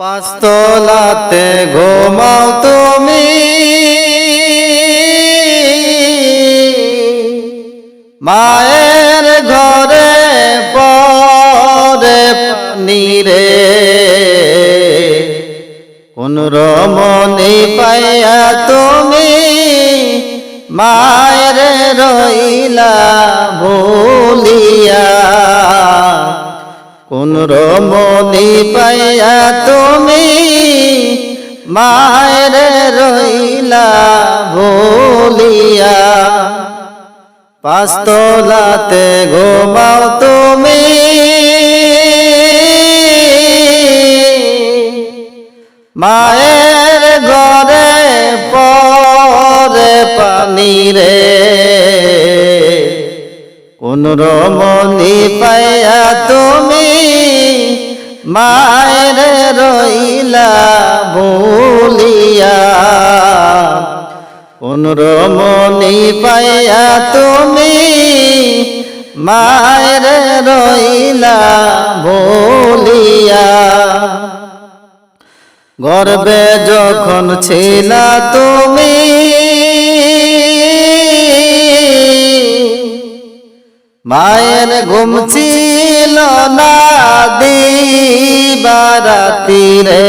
পাঁচতলাতে ঘুমাও তুমি। মায়ের ঘরে পরে পানিরে কোন রমণী পাইয়া তুমি মায়ের রইলা ভুলিয়া কোন রমণী পাইয়া তুমি মায়ের রইলা ভুলিয়া পাঁচতলাতে ঘুমাও তুমি। মায়ের ঘরে পরে পানি রে। কোন রমণী পাইয়া তুমি মায়ের রইলা ভুলিয়া কোন রমণী পাইয়া তুমি মায়ের রইলা ভুলিয়া গর্বে যখন ছিলা তুমি মায়ের ঘুম ছিল না দিবারাতি রে।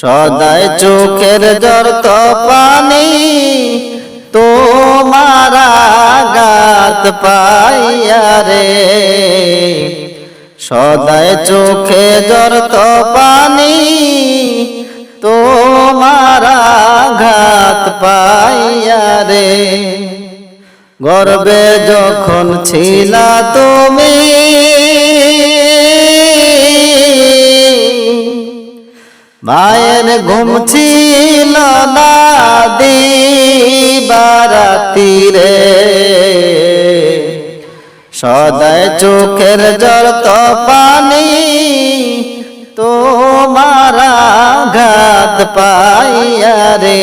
সদায় চোখের জর তো পানি তোমার গাত পাইয়া রে। সদায় চোখে জর তো পানি তোমার ঘাত পাইয়া রে। গর্বে যখন ছিলা তুমি মায়ের ঘুম ছিল না দিবারাতি রে সদায় চোখের জল তো পানি তোমার ঘাত পাইয়া রে।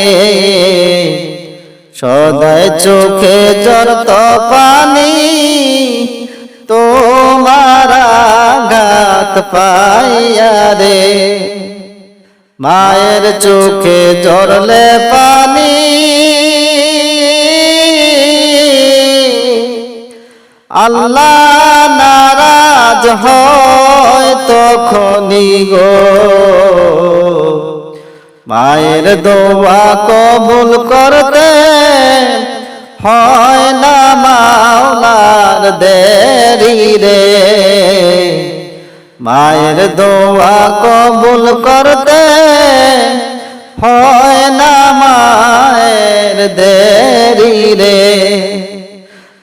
সদায় চোখে জল তো পানি, তোমার ঘাত পাইয়া রে। মায়ের চোখে জরলে পানি, আল্লাহ নারাজ হয় তখনই গো। মায়ের দোয়া কবুল করতে হয় না মাওলার দেরি রে। মায়ের দোয়া কবুল করতে হয় না মায়ের দেরি রে।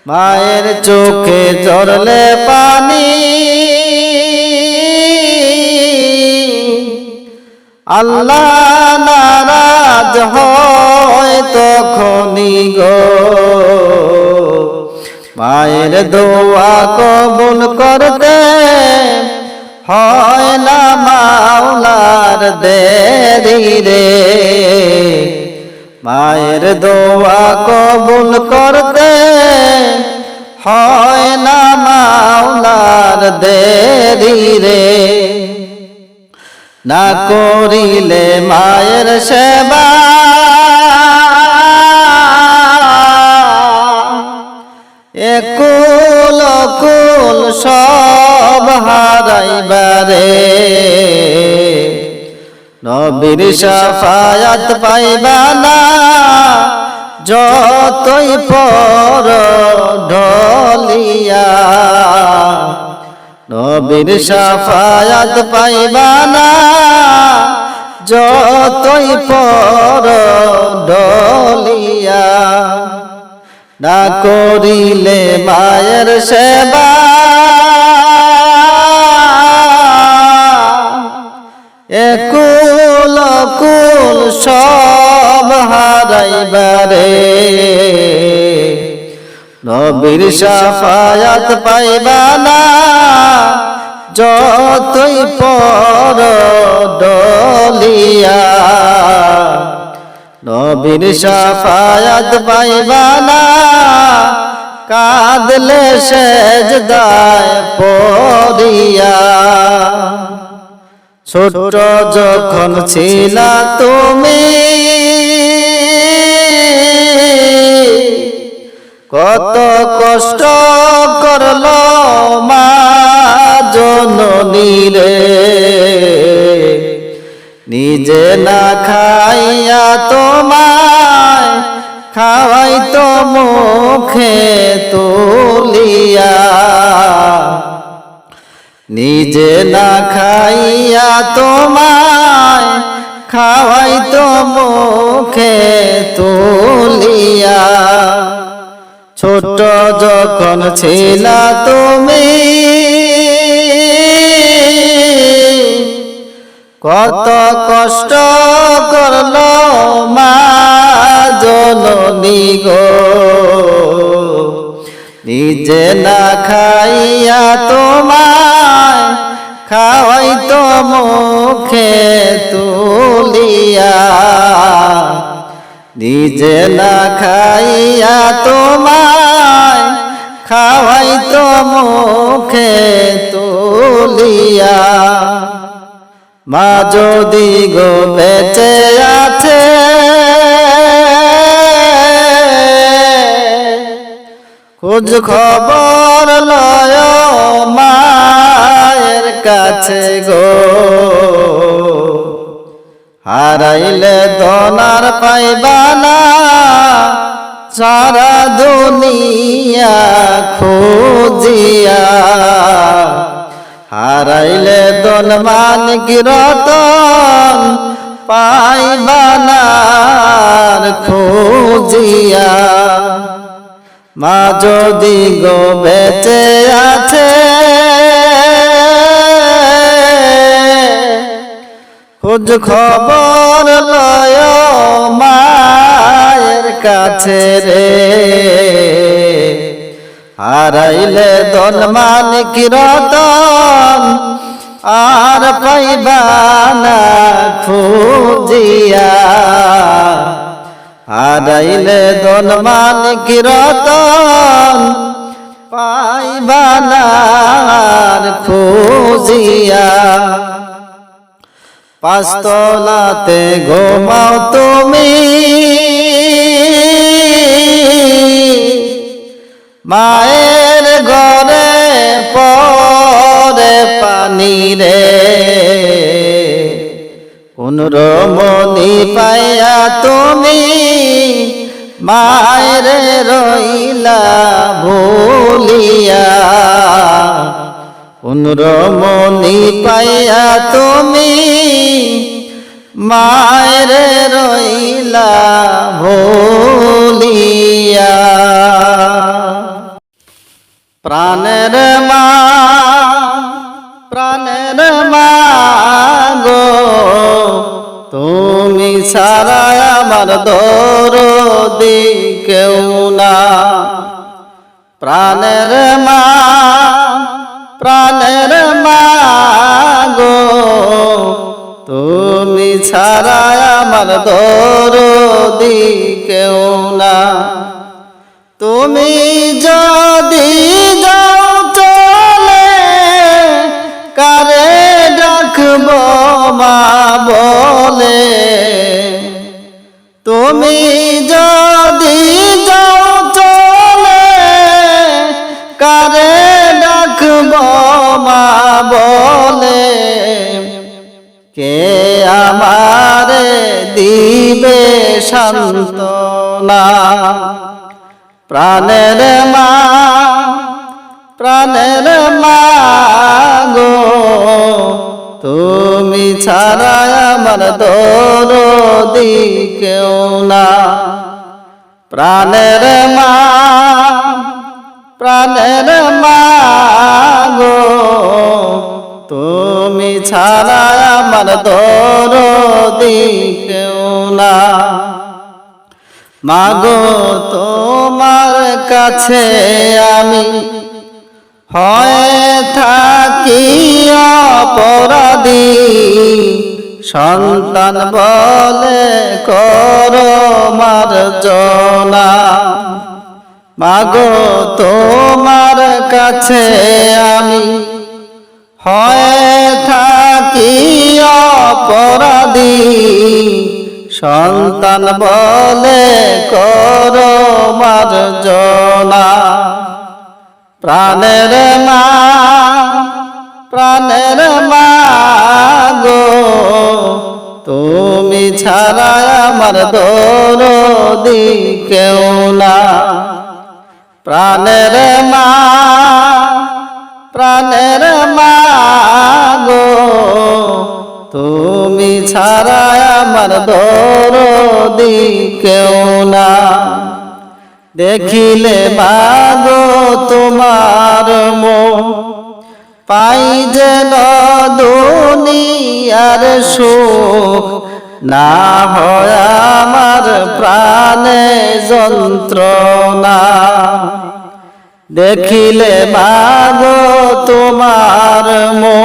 মায়ের চোখে জরলে পানি আল্লাহ নারাজ হয় তখনই গো। মায়ের দোয়া কবুল করতে হয় না মাওলার দেরি রে। মায়ের দোয়া কবুল করতে হয় না মাওলার দেরি রে। না করিলে মায়ের সেবা। একুল কুল সব হারাইবারে। নবীর সাফায়াত পাইবা না, যতই পর ঢলিয়া। নবীর সাফায়াত পাইবা না। যতই পর ডলিয়া না করিলে মায়ের সেবা। একুল কুল সব হারাইবারে নবীর সাফায়াত পাইবা না। যতই পর ডলিয়া, নবীর সাফায়াত পাইবা না কাঁদলে সেজদায় পড়িয়া। ছোট যখন ছিলা তুমি, কত কষ্ট করল মা। জননী রে নিজে না খাইয়া তোমায়, খাওয়াই তো মুখে তুলিয়া। নিজে না খাইয়া তোমায়, খাওয়াই তো মুখে তুলিয়া। ছোট যখন ছিলা তুমি কত কষ্ট করল মা গো। নিজে না খাইয়া তোমায় খাওয়াই তো মুখে তুলিয়া। নিজে না খাইয়া তোমায় খাওয়াই তো মুখে তুলিয়া। মা যদি গো বেঁচে আছে, খোঁজ খবর লয় মায়ের কাছে গো। হারাইলে দনার পাইবানা, সারা দুনিয়া খুঁজিয়া হারাইলে দন মানিক রতন পাইবানার খুঁজিয়া। মা যদি গো বেঁচে আছে, খোঁজ খবর লয় মায়ের কাছে রে। হারাইলে দন মানিক খুঁজিয়া হারাইলে দন মানিক রতন পাইবানার খুঁজিয়া। পাঁচতলাতে ঘুমাও তুমি। মায়ের ঘরে পরে পানি রে। কোন রমণি পাইয়া তুমি মায়ের রইলা ভুলিয়া। কোন রমণি পাইয়া তুমি মায়ের রইলা ভুলিয়া। প্রাণের মা প্রাণের মা তুমি সারা আমার দরদি কেউ না। প্রাণের মা প্রাণের মা তুমি ছাড়া আমার দরদি কেউ না। তুমি যদি তুমি যদি যাও চলে, কারে ডাকব মা বলে? কে আমারে দিবে শান্তনা প্রাণের মা প্রাণের মা গো, তুমি ছাড়া আমার দরদি প্রাণের মা প্রাণের মা গো, তুমি ছাড়া আমার দরদি কেউ না। মাগো তোমার কাছে আমি হয় থাকি অপরাধী। সন্তান বলে কর মার্জনা। মাগো, তোমার কাছে আমি হয় থাকি অপরাধী। সন্তান বলে কর মার্জনা। প্রাণের মা প্রাণের মা গো, তুমি ছাড়া আমার দরদি কেউ না। প্রাণের মা প্রাণের মা গো, তুমি ছাড়া আমার দরদি কেউ না। দেখিলে মাগো তোমার মো পাই যেন দুনিয়ার সুখ। না হয় আমার প্রাণে যন্ত্রণা। দেখিলে মাগো তোমার মো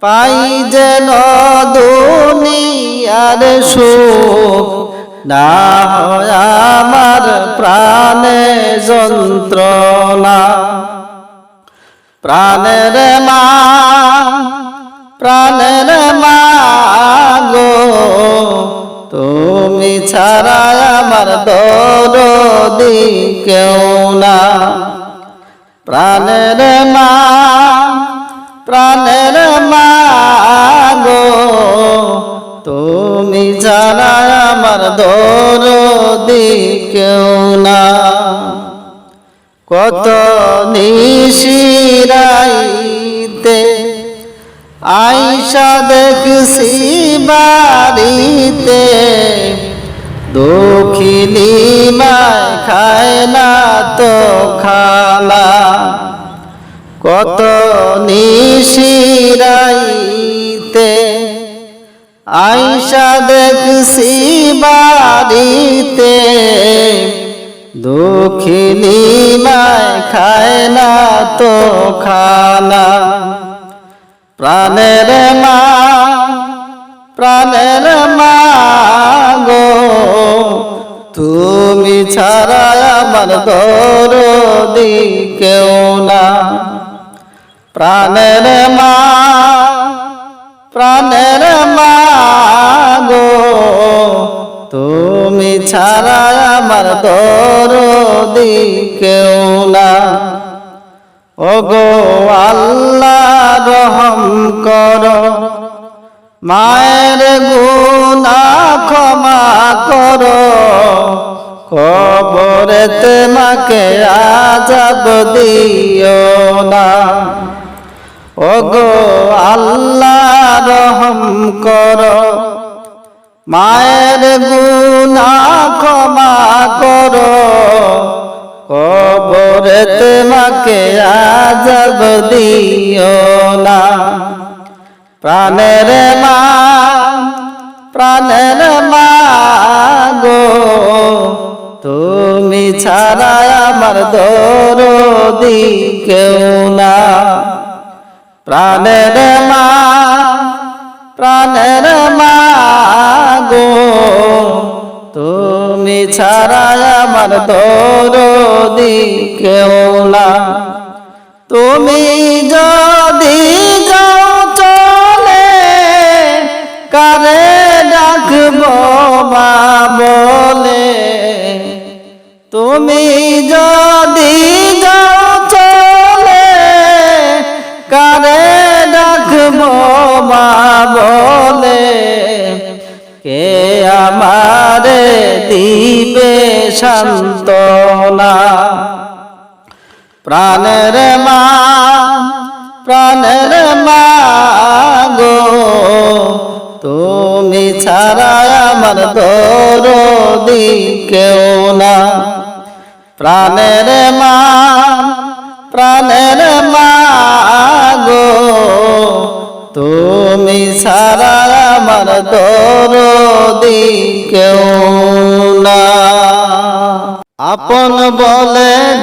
পাই যেন দুনিয়ার সুখ। না হয় আমার প্রাণে যন্ত্রণা। প্রাণের মা প্রাণের মা গো, তুমি ছাড়া আমার দরদি কেউ না। প্রাণের মা প্রাণের মা গো, তুমি ছাড়া আমার দরদি কেউ না। কত নিশিরাইতে আইসা দেখছি বাড়িতে দক্ষিণী মায় খায় না তো খালা। কত নিশিরাইতে আইসা দেখছি বাড়িতে দুঃখিনী মায় খায় না তো খানা। প্রাণের মা প্রাণের মা গো, তুমি ছাড়া আমার দরদি কেউ না। প্রাণের মা প্রাণের মা গো, তুমি ছাড়া আমার দরদি কেউ না। ও গো আল্লাহ রহম কর, মায়ের গুনা ক্ষমা কর। কবরেতে মাকে আজাব দিও না। ও গো আল্লাহ রহম কর মায়ের গুনা ক্ষমা কর। কবরেতে মাকে আজাব দিও না। প্রাণের মা প্রাণের মা গো, তুমি ছাড়া আমার দরদি কেউ না। প্রাণের ছাড়া আমার দরদি না। তুমি যদি যাও চলে কারে ডাকবো মা বলে? তুমি যদি সান্তনা প্রাণের মা প্রাণের মা গো তুমি ছাড়া আমার দরদি কেউ না। প্রাণের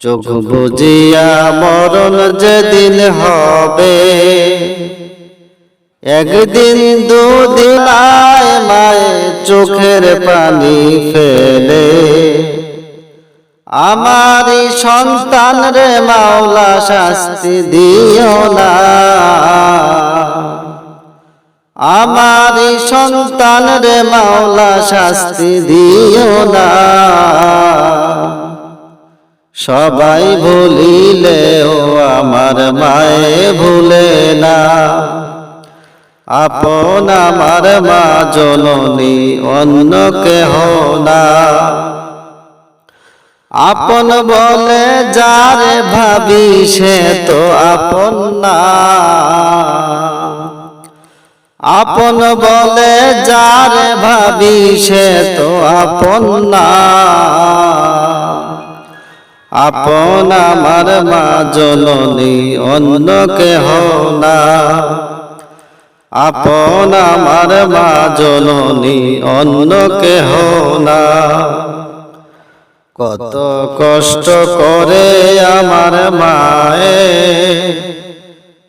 চোখ বুঝিয়া মরণ যেদিন হবে একদিন দুদিন আয় মায়ে চোখের পানি ফেলে। আমারই সন্তান রে মাওলা শাস্তি দিও না। আমারই সন্তান রে মাওলা শাস্তি দিও না। সবাই ভুলিলে ভুলিলেও আমার মায়ে ভুলে না। আপন আমার মা জননী, অন্য কেহ না। আপন বলে যারে ভাবি, সে তো আপন না। আপন বলে যারে ভাবি, সে তো আপন না। আপন আমার মা জননী, অন্য কেহ না। আপন আমার মা জননী, অন্য কেহ না। কত কষ্ট করে আমার মায়ে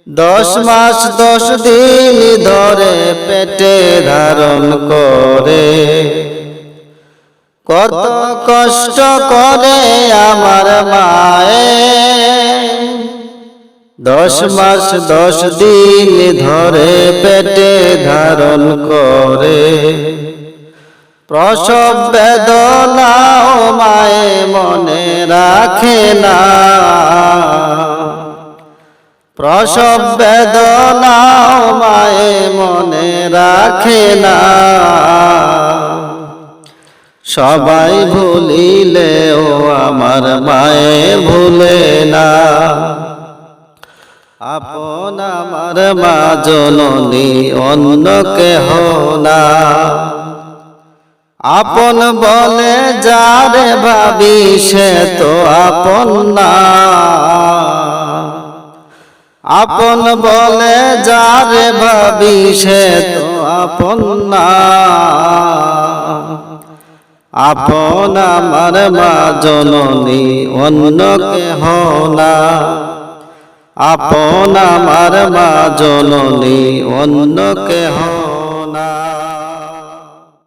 দশ মাস দশ দিন ধরে পেটে ধারণ করে। কত কষ্ট করে আমার মায়ে। দশ মাস, দশ দিন ধরে পেটে ধারণ করে। প্রসব বেদনাও মায়ে মনে রাখে না। প্রসব বেদনাও মায়ে মনে রাখে না। সবাই ভুলিলেও আমার মায়ে ভুলে না। আপন আমার মা জননী অন্য কেহ না। আপন বলে যারে ভাবি সে তো আপন না। আপন বলে যারে ভাবি সে তো আপন না। আপন আমার মা জননী অন্য কেহ না। আপন আমার মা জননী অন্য কেহ না।